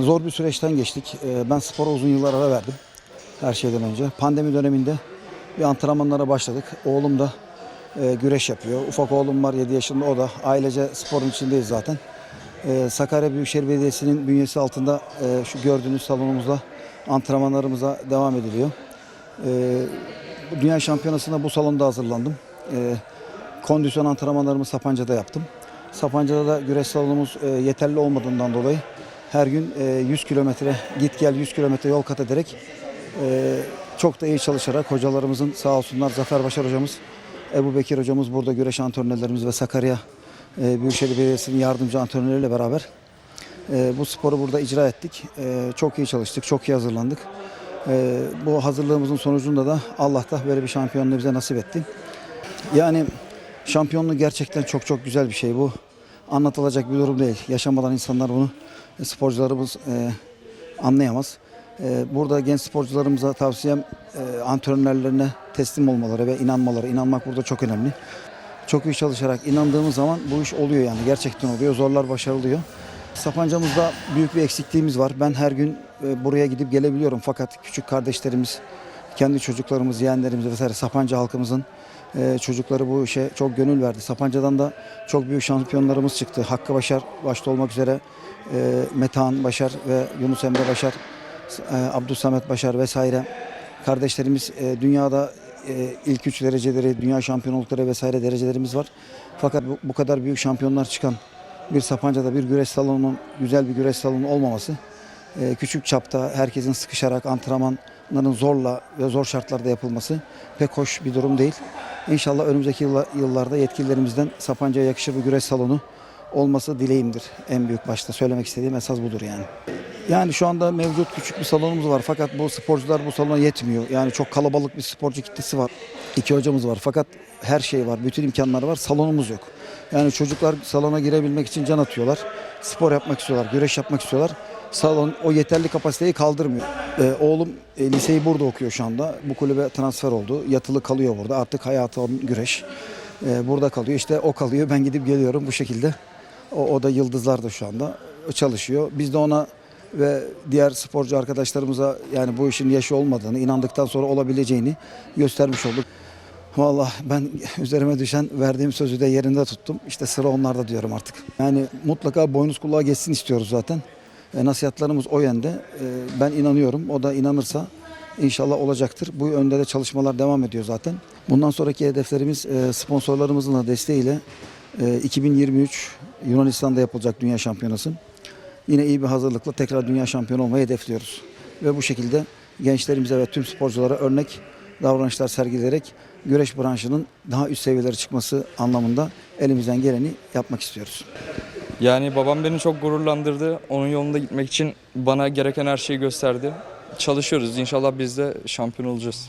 Zor bir süreçten geçtik. Ee, Ben spora uzun yıllar ara verdim. Her şeyden önce. Pandemi döneminde bir antrenmanlara başladık. Oğlum da e, güreş yapıyor. Ufak oğlum var 7 yaşında o da. Ailece sporun içindeyiz zaten. Sakarya Büyükşehir Belediyesi'nin bünyesi altında şu gördüğünüz salonumuzda antrenmanlarımıza devam ediliyor. Dünya Şampiyonası'nda bu salonda hazırlandım. Kondisyon antrenmanlarımı Sapanca'da yaptım. Sapanca'da da güreş salonumuz yeterli olmadığından dolayı her gün e, 100 kilometre git gel 100 kilometre yol kat ederek e, çok da iyi çalışarak hocalarımızın sağ olsunlar Zafer Başar hocamız, Ebu Bekir hocamız burada güreş antrenörlerimiz ve Sakarya e, Büyükşehir Belediyesi'nin yardımcı antrenörleriyle beraber e, bu sporu burada icra ettik. E, çok iyi çalıştık, çok iyi hazırlandık. E, bu hazırlığımızın sonucunda da Allah da böyle bir şampiyonluğu bize nasip etti. Yani şampiyonluk gerçekten çok çok güzel bir şey bu. Anlatılacak bir durum değil. Yaşamadan insanlar bunu e, sporcularımız e, anlayamaz. E, burada genç sporcularımıza tavsiyem e, antrenörlerine teslim olmaları ve inanmaları. İnanmak burada çok önemli. Çok iyi çalışarak inandığımız zaman bu iş oluyor yani gerçekten oluyor. Zorlar başarılıyor. Sapancamızda büyük bir eksikliğimiz var. Ben her gün e, buraya gidip gelebiliyorum fakat küçük kardeşlerimiz, kendi çocuklarımız, yeğenlerimiz vesaire Sapanca halkımızın e, çocukları bu işe çok gönül verdi. Sapanca'dan da çok büyük şampiyonlarımız çıktı. Hakkı Başar başta olmak üzere e, Metehan Başar ve Yunus Emre Başar, e, Abdülsamet Başar vesaire kardeşlerimiz e, dünyada e, ilk üç dereceleri, dünya şampiyonlukları vesaire derecelerimiz var. Fakat bu, bu kadar büyük şampiyonlar çıkan bir Sapanca'da bir güreş salonunun güzel bir güreş salonu olmaması e, küçük çapta herkesin sıkışarak antrenmanların zorla ve zor şartlarda yapılması pek hoş bir durum değil. İnşallah önümüzdeki yılla- yıllarda yetkililerimizden Sapanca'ya yakışır bir güreş salonu olması dileğimdir. En büyük başta söylemek istediğim esas budur yani. Yani şu anda mevcut küçük bir salonumuz var fakat bu sporcular bu salona yetmiyor. Yani çok kalabalık bir sporcu kitlesi var. İki hocamız var fakat her şey var, bütün imkanlar var. Salonumuz yok. Yani çocuklar salona girebilmek için can atıyorlar. Spor yapmak istiyorlar, güreş yapmak istiyorlar. Salon o yeterli kapasiteyi kaldırmıyor. Ee, oğlum e, liseyi burada okuyor şu anda. Bu kulübe transfer oldu. Yatılı kalıyor burada. Artık hayatı onun güreş. Ee, burada kalıyor. İşte o kalıyor. Ben gidip geliyorum bu şekilde. O, o da Yıldızlar'da şu anda çalışıyor. Biz de ona ve diğer sporcu arkadaşlarımıza yani bu işin yaşı olmadığını, inandıktan sonra olabileceğini göstermiş olduk. Vallahi ben üzerime düşen verdiğim sözü de yerinde tuttum. İşte sıra onlarda diyorum artık. Yani mutlaka boynuz kulağa geçsin istiyoruz zaten. E, nasihatlarımız o yönde. E, ben inanıyorum. O da inanırsa inşallah olacaktır. Bu yönde de çalışmalar devam ediyor zaten. Bundan sonraki hedeflerimiz e, sponsorlarımızın da desteğiyle e, 2023 Yunanistan'da yapılacak Dünya Şampiyonası. Yine iyi bir hazırlıkla tekrar dünya şampiyonu olmayı hedefliyoruz. Ve bu şekilde gençlerimize ve tüm sporculara örnek davranışlar sergileyerek güreş branşının daha üst seviyelere çıkması anlamında elimizden geleni yapmak istiyoruz. Yani babam beni çok gururlandırdı. Onun yolunda gitmek için bana gereken her şeyi gösterdi. Çalışıyoruz. İnşallah biz de şampiyon olacağız.